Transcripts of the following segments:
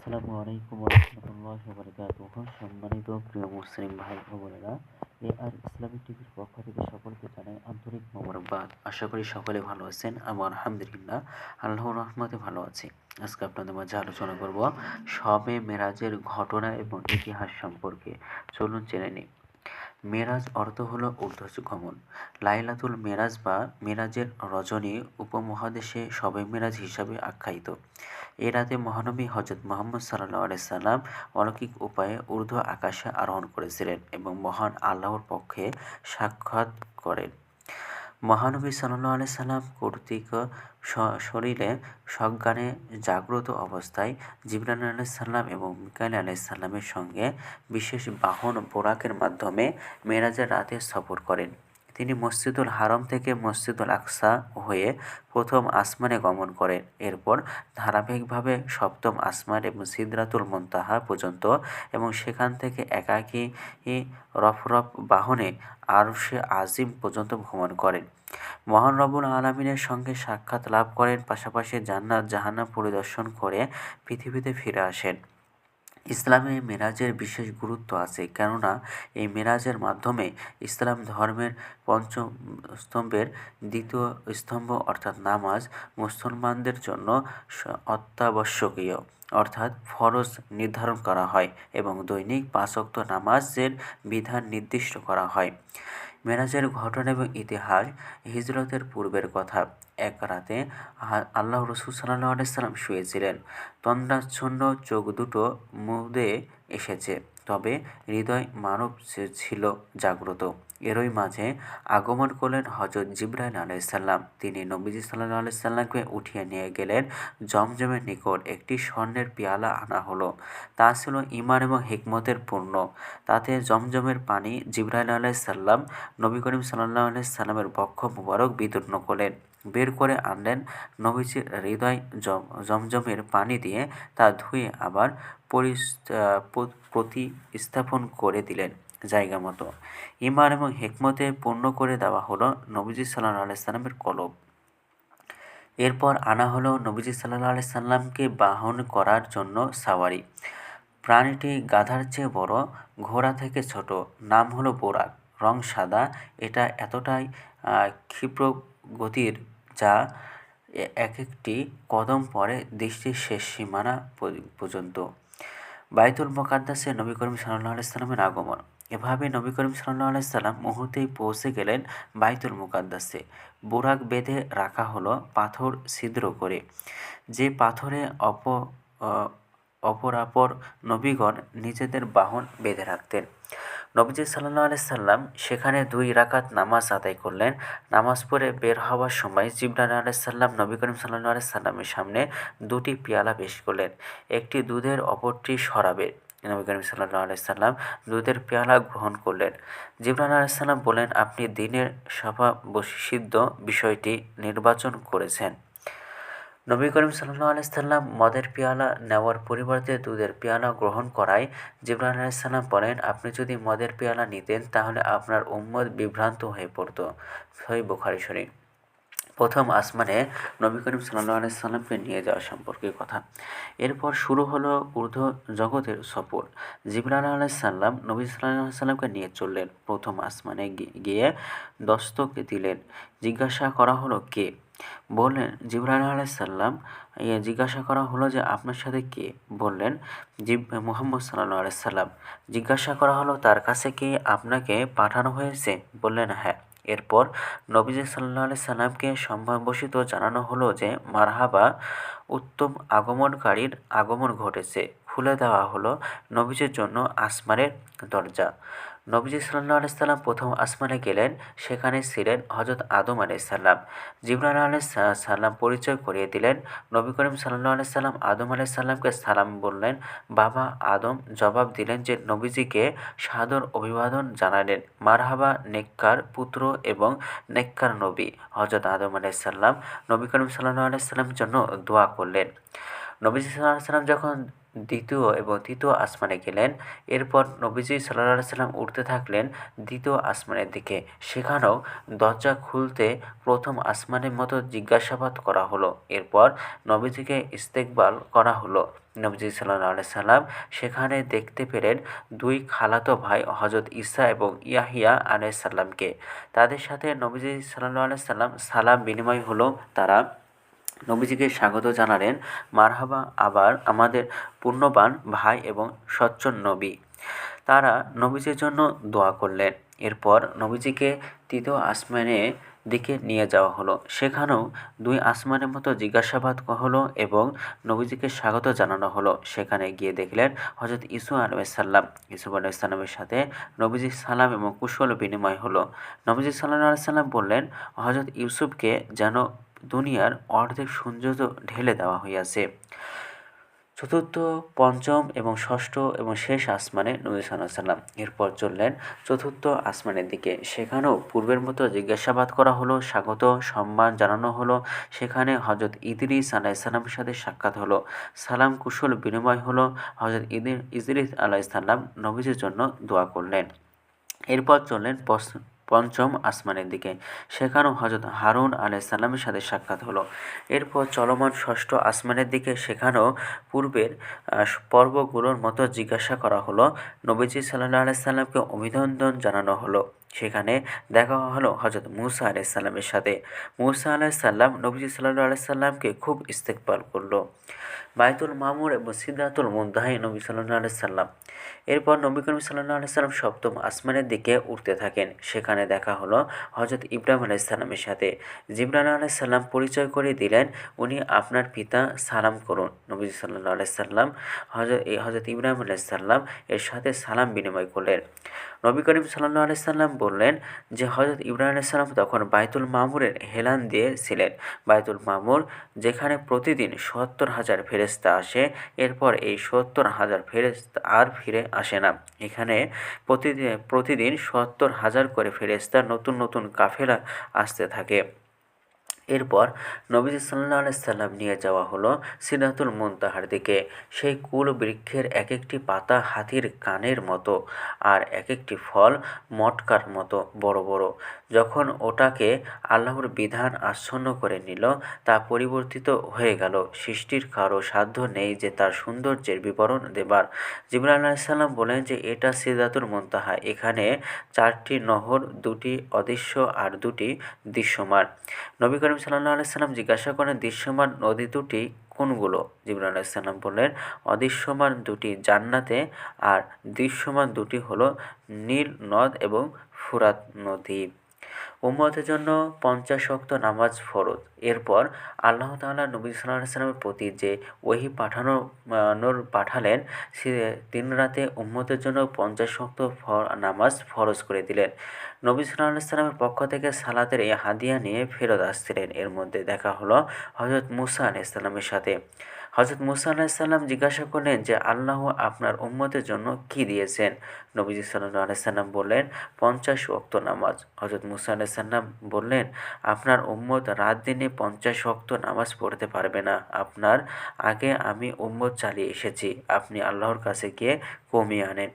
আসসালামু আলাইকুম রহমতুল্লাহ বরকাতুহ সম্মানিত প্রিয় মুসলিম ভাই ও বোনেরা, এ আর ইসলামিক টিভির পক্ষ থেকে সকলকে জানাই আন্তরিক মোবারকবাদ। আশা করি সকলে ভালো আছেন আমি আলহামদুলিল্লাহ আল্লাহ রহমতে ভালো আছি। আজকে আপনাদের মাঝে আলোচনা করব সবে মেরাজের ঘটনা এবং ইতিহাস সম্পর্কে। চলুন জেনে নিই। মেরাজ অর্থ হলো ঊর্ধ্বগমন লাইলাতুল মেরাজ বা মেরাজের রজনী উপমহাদেশে সবে মেরাজ হিসাবে আখ্যায়িত। এ রাতে মহানবী হজরত মোহাম্মদ সাল্লাহ সাল্লাম অলৌকিক উপায়ে ঊর্ধ্ব আকাশে আরোহণ করেছিলেন এবং মহান আল্লাহর পক্ষে সাক্ষাৎ করেন। মহানবী সাল্লাহ আলি সাল্লাম কর্তৃক শরীরে সজ্ঞানে জাগ্রত অবস্থায় জিবরান আলাইসাল্লাম এবং মিকাইল আলাইসাল্লামের সঙ্গে বিশেষ বাহন বোরাকের মাধ্যমে মেরাজের রাতে সফর করেন। তিনি মসজিদুল হারম থেকে মসজিদুল আকসা হয়ে প্রথম আসমানে গমন করেন। এরপর ধারাবাহিকভাবে সপ্তম আসমান এবং সিদ্রাতুল মন্তাহা পর্যন্ত এবং সেখান থেকে একাকী রফরফ বাহনে সে আজিম পর্যন্ত ভ্রমণ করেন। মহান রবুল আলমিনের সঙ্গে সাক্ষাৎ লাভ করেন, পাশাপাশি জান্নাত জাহান্নাম পরিদর্শন করে পৃথিবীতে ফিরে আসেন। ইসলামে মেরাজের বিশেষ গুরুত্ব আছে, কেননা এই মেরাজের মাধ্যমে ইসলাম ধর্মের পঞ্চম স্তম্ভের দ্বিতীয় স্তম্ভ, অর্থাৎ নামাজ, মুসলমানদের জন্য অত্যাবশ্যকীয়, অর্থাৎ ফরজ নির্ধারণ করা হয় এবং দৈনিক পাঁচক্ত নামাজের বিধান নির্দিষ্ট করা হয়। মেরাজের ঘটনা এবং ইতিহাস হিজরতের পূর্বের কথা। এক রাতে আল্লাহ রসুল সাল্লাহ আলাইসাল্লাম শুয়েছিলেন। তন্দ্রাচ্ছন্ন চোখ দুটো মুদে এসেছে। তবে হৃদয় মানব ছিল জাগ্রত। এরই মাঝে আগমন করলেন হজরত জিব্রাহিম আলাইসাল্লাম তিনি নবীজি সাল্লাহ আলাইসাল্লামকে উঠিয়ে নিয়ে গেলেন। জমজমের নিকট একটি স্বর্ণের পেয়ালা আনা হলো। তা ছিল ইমান এবং হিকমতের পূর্ণ তাতে জমজমের পানি জিব্রাহিম আলাইসাল্লাম নবী করিম সাল্লাহ আলাইসাল্লামের বক্ষ মুবারক বিদীর্ণ করলেন। বের করে আনলেন। নবীজির হৃদয় জমজমের পানি দিয়ে তা ধুয়ে আবার প্রতিস্থাপন করে দিলেন জায়গা মতো। ইমান এবং হেকমতে পূর্ণ করে দেওয়া হলো নবীজি সাল্লাহ আলাইসাল্লামের কলব। এরপর আনা হলো নবীজি সাল্লাহ আলাইসাল্লামকে বাহন করার জন্য সাওয়ারি। প্রাণীটি গাধার চেয়ে বড়, ঘোড়া থেকে ছোট, নাম হলো বোরাক। রং সাদা, এটা এতটাই ক্ষিপ্র গতির যা এক একটি কদম পরে দৃষ্টির শেষ সীমানা পর্যন্ত। বাইতুল মোকাদ্দাসে নবী করিম সাল্লাহ আলাইসাল্লামের আগমন। এভাবে নবী করিম সাল্লাহ আলাইসাল্লাম মুহূর্তেই পৌঁছে গেলেন বাইতুল মুকাদ্দাসে। বোরাক বেঁধে রাখা হলো পাথর ছিদ্র করে। যে পাথরে অপ অপরাপর নবীগণ নিজেদের বাহন বেঁধে রাখতেন। নবীজি সাল্লাহ আলাইসাল্লাম সেখানে দুই রাকাত নামাজ আদায় করলেন। নামাজ পড়ে বের হওয়ার সময় জিবরান আলাইসাল্লাম নবী করিম সাল্লাহ আলাইসাল্লামের সামনে দুটি পেয়ালা পেশ করলেন। একটি দুধের, অপরটি শরাবের নবী করিম সাল্লাহ আলাইসাল্লাম দুধের পেয়ালা গ্রহণ করলেন। জিবরান আলাইসাল্লাম বলেন আপনি দিনের সভা সিদ্ধ বিষয়টি নির্বাচন করেছেন। নবী করিম সাল্লাহ আলাইসাল্লাম মদের পেয়ালা নেওয়ার পরিবর্তে দুধের পেয়ালা গ্রহণ করায়। জিবরান আলাইসাল্লাম বলেন, আপনি যদি মদের পেয়ালা নিতেন, তাহলে আপনার উম্মদ বিভ্রান্ত হয়ে পড়তো। সই বুখারি শরীফ। প্রথম আসমানে নবী করিম সাল্লাহ আলাইসাল্লামকে নিয়ে যাওয়া সম্পর্কে কথা। এরপর শুরু হলো ঊর্ধ্ব জগতের সফর। জিবরান আলাইসাল্লাম নবী সাল্লাহ সাল্লামকে নিয়ে চললেন প্রথম আসমানে গিয়ে দস্তকে দিলেন। জিজ্ঞাসা করা হলো, কে? বললেন, জিবরাইল আলাইসাল্লাম জিজ্ঞাসা করা হলো যে আপনার সাথে কে? বললেন, জিব, মোহাম্মদ সাল্লাহ আলাইসাল্লাম জিজ্ঞাসা করা হলো, তার কাছে কি আপনাকে পাঠানো হয়েছে? বললেন হ্যাঁ। এরপর নবীজি সাল্লাহ আলি সাল্লামকে সম্ভাবশিত জানানো হলো যে মারহাবা উত্তম আগমনকারীর আগমন ঘটেছে, খুলে দেওয়া হলো নবীজের জন্য আসমানের দরজা। নবীজি সাল্লাহ আলাইসাল্লাম প্রথম আসমানে গেলেন, সেখানে ছিলেন হজরত আদম আলাইসাল্লাম জিবরান আলাই সাল্লাম পরিচয় করিয়ে দিলেন। নবী করিম সাল্লাহ আলাইসাল্লাম আদম আলাইসাল্লামকে সালাম বললেন। বাবা আদম জবাব দিলেন যে, নবীজিকে সাদর অভিবাদন জানালেন। মারহাবা, নেককার পুত্র এবং নেককার নবী হজরত আদম আলাইসাল্লাম নবী করিম সাল্লাহ আলাইসাল্লামের জন্য দোয়া করলেন। নবীজি সাল্লাহ সাল্লাম যখন দ্বিতীয় এবং তৃতীয় আসমানে গেলেন। এরপর নবীজি সাল্লাহ সাল্লাম উঠতে থাকলেন দ্বিতীয় আসমানের দিকে। সেখানেও দরজা খুলতে প্রথম আসমানের মতো জিজ্ঞাসাবাদ করা হলো। এরপর নবীজিকে ইস্তেকবাল করা হলো। নবীজি সাল্লাহ সাল্লাম সেখানে দেখতে পেলেন দুই খালাতো ভাই হজরত ঈসা এবং ইয়াহিয়া আলাইসাল্লামকে তাদের সাথে নবীজি সাল্লাহ সাল্লাম সালাম বিনিময় হলো। তারা নবীজিকে স্বাগত জানালেন, মারহাবা আবার আমাদের পুণ্যবান ভাই এবং সচ্চর নবী। তারা নবীজির জন্য দোয়া করলেন। এরপর নবীজিকে তৃতীয় আসমানে দিকে নিয়ে যাওয়া হলো। সেখানেও দুই আসমানের মতো জিজ্ঞাসাবাদ হলো এবং নবীজিকে স্বাগত জানানো হলো। সেখানে গিয়ে দেখলেন হজরত ইসু আলাইসাল্লাম ইসুফ আলাইসাল্লামের সাথে নবীজি সালাম এবং কুশল বিনিময় হলো। নবীজি সাল্লাহ আলাইসাল্লাম বললেন হজরত ইউসুফকে যেন দুনিয়ার অর্ধেক সৌন্দর্য ঢেলে দেওয়া হইয়াছে। চতুর্থ, পঞ্চম এবং ষষ্ঠ এবং শেষ আসমানে নবী সাল্লাম এরপর চললেন চতুর্থ আসমানের দিকে। সেখানেও পূর্বের মতো জিজ্ঞাসাবাদ করা হলো, স্বাগত, সম্মান জানানো হলো। সেখানে হজরত ইদরিস আলাইসাল্লামের সাথে সাক্ষাৎ হলো। সালাম কুশল বিনিময় হলো। হজরত ইদির ইদরিস আলাইসাল্লাম নবীজির জন্য দোয়া করলেন। এরপর চললেন পঞ্চম আসমানের দিকে। সেখানেও হজরত হারুন আলাইসাল্লামের সাথে সাক্ষাৎ হলো। এরপর চলমান ষষ্ঠ আসমানের দিকে সেখানেও পূর্বের পর্বগুলোর মতো জিজ্ঞাসা করা হলো। নবীজি সাল্লাহ আলাইসাল্লামকে অভিনন্দন জানানো হলো। সেখানে দেখা হলো হজরত মুসা আলাইসাল্লামের সাথে। মুসা আলাইসাল্লাম নবীজি সাল্লাহ আলাইসাল্লামকে খুব ইস্তেকবাল করল। বায়তুল মামুর এবং সিদ্ধাতুল মুন্দাহি নবী সাল্লাহ সাল্লাম। এরপর নবী করিম সাল্লাহ সাল্লাম সপ্তম আসমানের দিকে উঠতে থাকেন। সেখানে দেখা হলো হজরত ইব্রাহিম আলাইসাল্লামের সাথে। জিবরান আলাইসাল্লাম পরিচয় করে দিলেন, উনি আপনার পিতা, সালাম করুন। নবী সাল্লাহ আলাইসাল্লাম হজরত হজরত ইব্রাহিম আলাইসাল্লাম এর সাথে সালাম বিনিময় করলেন। নবী করিম সাল্লাহ আলাইসাল্লাম বললেন যে হজরত ইব্রাহিম আলাইসাল্লাম তখন বাইতুল মামুরের হেলান দিয়ে ছিলেন বাইতুল মামুর যেখানে প্রতিদিন সত্তর হাজার ফেরেস্তা আসে, এরপর এই সত্তর হাজার ফেরেস্তা আর ফিরে আসে না। এখানে প্রতিদিন প্রতিদিন সত্তর হাজার করে ফেরেস্তা নতুন নতুন কাফেলা আসতে থাকে। এরপর নবীজি সাল্লাহ সাল্লাম নিয়ে যাওয়া হলো সিনাতুল মুনতাহার দিকে। সেই কুল বৃক্ষের এক একটি পাতা হাতির কানের মতো আর এক একটি ফল মটকার মতো বড় বড়। যখন ওটাকে আল্লাহর বিধান আচ্ছন্ন করে নিল, তা পরিবর্তিত হয়ে গেল। সৃষ্টির কারও সাধ্য নেই যে তার সৌন্দর্যের বিবরণ দেবার। জিবরা আলাহিসাল্লাম বলেন যে, এটা সিদাতুল মুনতাহা। এখানে চারটি নহর, দুটি অদৃশ্য আর দুটি দৃশ্যমান। নবী করিম সাল্লাহ আলাইসাল্লাম জিজ্ঞাসা করেন, দৃশ্যমান নদী দুটি কোনগুলো? জিবরুল আলাইসাল্লাম বললেন, অদৃশ্যমান দুটি জান্নাতে আর দৃশ্যমান দুটি হলো নীল নদ এবং ফুরাত নদী। উম্মতের জন্য পঞ্চাশ শক্ত নামাজ ফরজ। এরপর আল্লাহ তাআলা নবী সাল্লাল্লাহু সাল্লামের প্রতি যে ওহি পাঠানো নোর পাঠালেন, সে দিন রাতে উম্মতের জন্য পঞ্চাশ শক্ত নামাজ ফরজ করে দিলেন। নবী সাল্লাল্লাহু সাল্লামের পক্ষ থেকে সালাতের এই হাদিয়া নিয়ে ফেরত আসছিলেন। এর মধ্যে দেখা হলো হজরত মুসা আলাইসাল্লামের সাথে। হজরত মুসা জিজ্ঞাসা করলেন যে, আল্লাহ আপনার উম্মতের জন্য কি দিয়েছেন? নবীজি সাল্লাহ আলাইসাল্লাম বললেন, পঞ্চাশ ওক্ত নামাজ। হজরত মুসা আলাইসাল্লাম বললেন, আপনার উম্মত রাত দিনে পঞ্চাশ ওক্ত নামাজ পড়তে পারবে না। আপনার আগে আমি উম্মত চালিয়ে এসেছি। আপনি আল্লাহর কাছে গিয়ে কমিয়ে আনেন।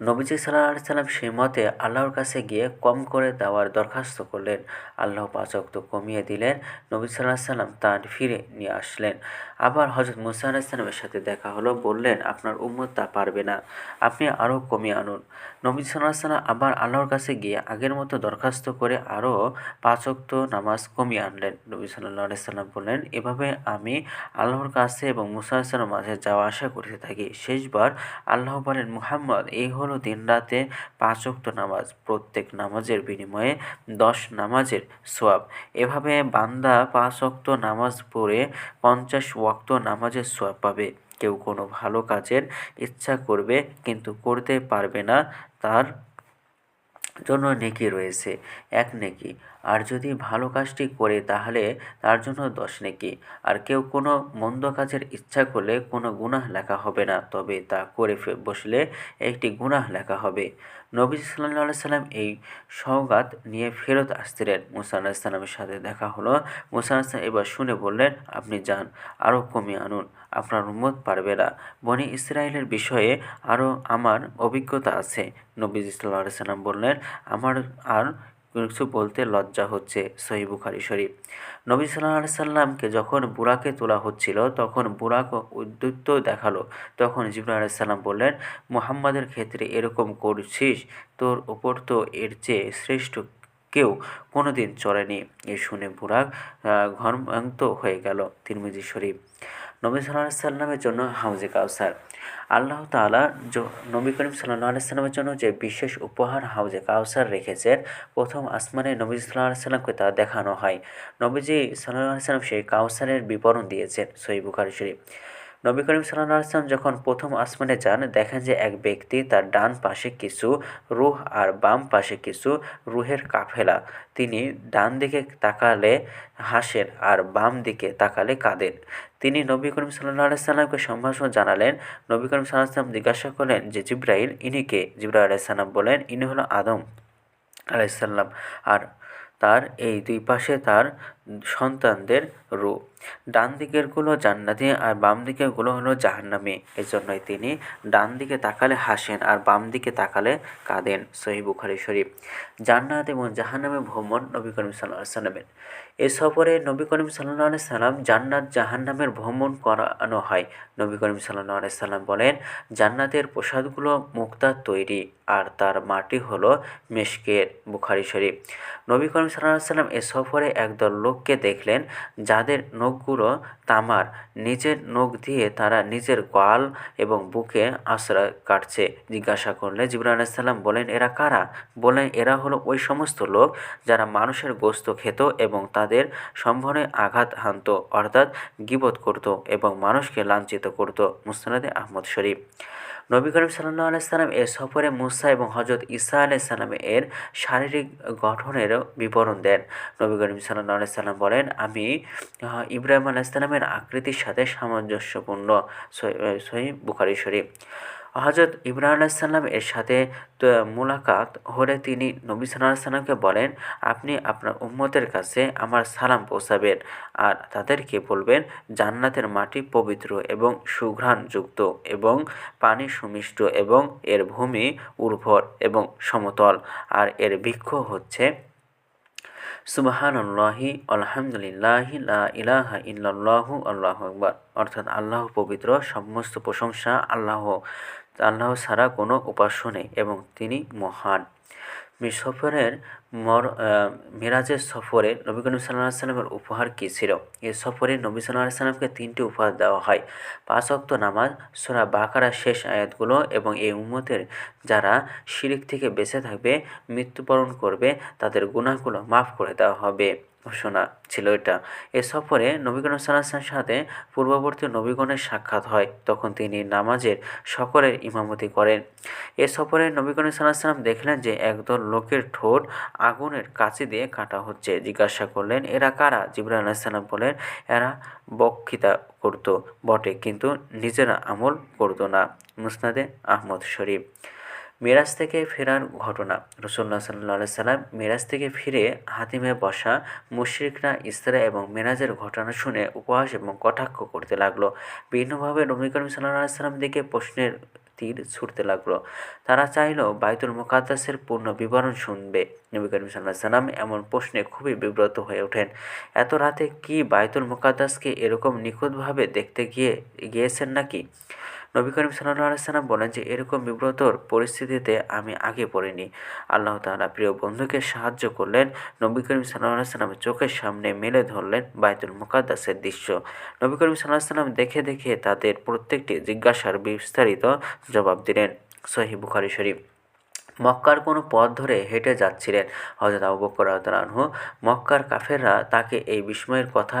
নবীজি সাল্লাহ সাল্লাম সেই মতে আল্লাহর কাছে গিয়ে কম করে দেওয়ার দরখাস্ত করলেন। আল্লাহ পাচক তো কমিয়ে দিলেন। নবী সাল্লাহ সাল্লাম তা ফিরে নিয়ে আসলেন। আবার হজরত মুসা আলাহিসাল্লামের সাথে দেখা হলো, বললেন, আপনার উম্মত তা পারবে না। আপনি আরও কমিয়ে আনুন। নবী সাল্লাম আবার আল্লাহর কাছে গিয়ে আগের মতো দরখাস্ত করে আরও পাঁচক্ত নামাজ কমিয়ে আনলেন। নবী সাল্লাহ আলাইসাল্লাম বললেন, এভাবে আমি আল্লাহর কাছে এবং মুসা আসলামের মাঝে যাওয়া আসা করতে থাকি। শেষবার আল্লাহ বলেন, মুহাম্মদ এই হলো দিন রাতে পাঁচক্ত নামাজ। প্রত্যেক নামাজের বিনিময়ে দশ নামাজের সোয়াব। এভাবে বান্দা পাঁচ অক্ত নামাজ পড়ে পঞ্চাশ ওয়াক্ত নামাজের সোয়াব পাবে। কেউ কোনো ভালো কাজের ইচ্ছা করবে কিন্তু করতে পারবে না, তার জন্য নেকি রয়েছে। এক নেকি। আর যদি ভালো কাজটি করে তাহলে তার জন্য দশ নেকি। আর কেউ কোনো মন্দ কাজের ইচ্ছা করলে কোনো গুনাহ লেখা হবে না, তবে তা করে বসলে একটি গুনাহ লেখা হবে। নবীজ সাল্লাহ সাল্লাম এই সৌগাত নিয়ে ফেরত আসছিলেন। মুসা আলাহিসাল্লামের সাথে দেখা হলো। মুসা আলাহিসাম এবার শুনে বললেন, আপনি যান আরও কমিয়ে আনুন। আপনার উম্মত পারবে না। বনি ইসরায়েলের বিষয়ে আরও আমার অভিজ্ঞতা আছে। নবীজ সাল্লাহ সাল্লাম বললেন, আমার আর কিছু বলতে লজ্জা হচ্ছে সহি বুখারি শরীফ। নবী সাল্লাহ সাল্লামকে যখন বুড়াকে তোলা হচ্ছিল, তখন বুড়াক উদ্যুত্ত দেখাল। তখন জিবরা আলাইসাল্লাম বললেন, মুহাম্মাদের ক্ষেত্রে এরকম করছিস, তোর ওপর তো এর চেয়ে শ্রেষ্ঠ কেউ কোনো দিন চলেনি এ শুনে বুড়াক ঘর্মান্ত হয়ে গেল তিরমিজি শরীফ। নবী সাল্লাহ সাল্লামের জন্য হাউজে কাউসার। আল্লাহ তালা নবী করিম সাল্লাহ আলাইসাল্লামের জন্য যে বিশেষ উপহার হাউজে কাউসার রেখেছেন, প্রথম আসমানে নবী সাল্লাহ আলাইসাল্লামকে তা দেখানো হয়। নবীজি সাল্লাহ আলাইসাল্লাম সেই কাউসারের বিবরণ দিয়েছেন সই বুখারি শরীফ। নবী করিম সাল্লাহ আসলাম যখন প্রথম আসমানে যান, দেখেন যে এক ব্যক্তি তার ডান পাশে কিছু রুহ আর বাম পাশে কিছু রুহের কাফেলা। তিনি ডান দিকে তাকালে হাসেন আর বাম দিকে তাকালে কাঁদেন। তিনি নবী করিম সাল্লাহ আলাইসাল্লামকে সম্ভাষণ জানালেন। নবী করিম সাল্লাহ জিজ্ঞাসা করলেন যে, জিব্রাইল ইনিকে জিব্রাহ আলাইসাল্লাম বলেন ইনি হলো আদম আলাইসাল্লাম আর তার এই দুই পাশে তার সন্তানদের রূপ ডান দিকেরগুলো জান্নাতি আর বাম দিকেরগুলো হলো জাহান্নামী। এজন্যই তিনি ডান দিকে তাকালে হাসেন আর বাম দিকে তাকালে কাঁদেন, সহি বুখারি শরীফ। জান্নাত এবং জাহান্নামে ভ্রমণ নবী করিম সাল্লাহ সাল্লামের। এ সফরে নবী করিম সাল্লাহ সাল্লাম জান্নাত জাহান্নামের ভ্রমণ করানো হয়। নবী করিম সাল্লাহ সাল্লাম বলেন, জান্নাতের প্রসাদগুলো মুক্তার তৈরি আর তার মাটি হলো মেশকের বুখারি শরীফ। নবী করিম সাল্লাহ সাল্লাম এ সফরে একদল লোককে দেখলেন, যাদের নখগুলো তামার নিজের নখ দিয়ে তারা নিজের গাল এবং বুকে আশ্রয় কাটছে। জিজ্ঞাসা করলে জিবরা আলাইসাল্লাম বলেন, এরা কারা? বলেন, এরা হলো ওই সমস্ত লোক যারা মানুষের গোস্ত খেত এবং তাদের সম্ভনে আঘাত হানত, অর্থাৎ গিবত করত এবং মানুষকে লাঞ্ছিত করত। মুস্তানাদে আহমদ শরীফ। নবী করিম সাল্লাহ আলাইসাল্লাম এর সফরে মুসা এবং হজরত ইসা আলাইসাল্লাম এর শারীরিক গঠনের বিবরণ দেন। নবী করিম সাল্লাহ আলাইসাল্লাম বলেন, আমি ইব্রাহিম আলাইসাল্লামের আকৃতির সাথে সামঞ্জস্যপূর্ণ সহি বুখারি শরীফ। হজরত ইব্রাহিম আলাইসাল্লাম এর সাথে মোলাকাত হলে তিনি নবী সাল্লাহ সাল্লামকে বলেন, আপনি আপনার উম্মতের কাছে আমার সালাম পৌঁছাবেন আর তাদেরকে বলবেন, জান্নাতের মাটি পবিত্র এবং সুঘ্রাণযুক্ত এবং পানি সুমিষ্ট এবং এর ভূমি উর্বর এবং সমতল। আর এর বৃক্ষ হচ্ছে সুবাহানল্লাহি, আলহামদুলিল্লাহি, লা ইলাহা ইল্লাল্লাহু, আল্লাহ আকবার। অর্থাৎ আল্লাহ পবিত্র, সমস্ত প্রশংসা আল্লাহ আল্লাহ ছাড়া কোনো উপাস্য নেই এবং তিনি মহান। সফরের মর মিরাজের সফরে নবী করিম সাল্লাহ সাল্লামের উপহার কী ছিল? এ সফরে নবী সাল্লাহ সাল্লামকে তিনটি উপহার দেওয়া হয়। পাঁচ অক্ত নামাজ, সোরা বাকারা শেষ আয়াতগুলো এবং এই উম্মতের যারা শিরিক থেকে বেঁচে থাকবে, মৃত্যুবরণ করবে, তাদের গুণাগুলো মাফ করে দেওয়া হবে। ঘোষণা ছিল এটা। এ সফরে নবীগণ সাল্লাহামের সাথে পূর্ববর্তী নবীগণের সাক্ষাৎ হয়, তখন তিনি নামাজের সকলের ইমামতি করেন। এ সফরে নবীগণ সাল্লাহাম দেখলেন যে একদল লোকের ঠোঁট আগুনের কাছে দিয়ে কাটা হচ্ছে। জিজ্ঞাসা করলেন, এরা কারা? জিবরা আলাহিসাল্লাম বলেন এরা বক্ষিতা করত, বটে, কিন্তু নিজেরা আমল করতো না। মুসনাদে আহমদ শরীফ। মেরাজ থেকে ফেরার ঘটনা। রসুল্লাহ সাল্লাহ সাল্লাম মেরাজ থেকে ফিরে হাতিমে বসা মুশ্রিকরা ইস্তারা এবং মেরাজের ঘটনা শুনে উপহাস এবং কটাক্ষ করতে লাগল। বিভিন্নভাবে নবী করিম সাল্লাহ সাল্লাম দিকে প্রশ্নের তীর ছুটতে লাগল। তারা চাইল বাইতুল মোকাদ্দাসের পূর্ণ বিবরণ শুনবে। নবী করিম সাল্লাহ সাল্লাম এমন প্রশ্নে খুবই বিব্রত হয়ে ওঠেন। এত রাতে কি বাইতুল মোকাদ্দাসকে এরকম নিখুঁতভাবে দেখতে গিয়ে, গিয়েছেন নাকি? নবী করিম সাল্লাহ আলাইসাল্লাম বলেন যে, এরকম বিব্রতর পরিস্থিতিতে আমি আগে পড়িনি। আল্লাহ তালা প্রিয় বন্ধুকে সাহায্য করলেন, নবী করিম সাল্লাহ সাল্লামের চোখের সামনে মেলে ধরলেন বায়তুল মুকাদ্দাসের দৃশ্য। নবী করিম সাল্লাহ সাল্লাম দেখে দেখে তাদের প্রত্যেকটি জিজ্ঞাসার বিস্তারিত জবাব দিলেন সহি বুখারি শরীফ। মক্কার কোনো পথ ধরে হেঁটে যাচ্ছিলেন হজরত আবু বকর মক্কার কাফেররা তাকে এই বিস্ময়ের কথা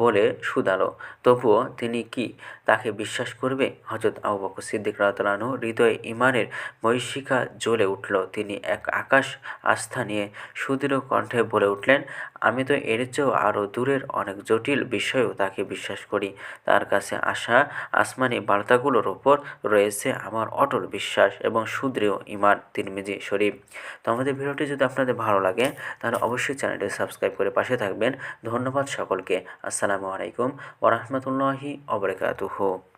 বলে শুধালো। তবুও তিনি কি তাকে বিশ্বাস করবে? হজরত আবু বকর সিদ্দিক রাহু হৃদয়ে ইমানের মহিষিকা জ্বলে উঠল। তিনি এক আকাশ আস্থা নিয়ে সুদৃঢ় কণ্ঠে বলে উঠলেন, আমি তো এর চেয়েও আরও দূরের অনেক জটিল বিষয়েও তাকে বিশ্বাস করি। তার কাছে আসা আসমানি বার্তাগুলোর ওপর রয়েছে আমার অটল বিশ্বাস এবং সুদৃঢ় ইমান তিরমিজি শরীফ। তো আমাদের ভিডিওটি যদি আপনাদের ভালো লাগে, তাহলে অবশ্যই চ্যানেলটি সাবস্ক্রাইব করে পাশে থাকবেন। ধন্যবাদ সকলকে। আসসালামু আলাইকুম ওরহমতুল্লাহি অবরকাতুহু রাখো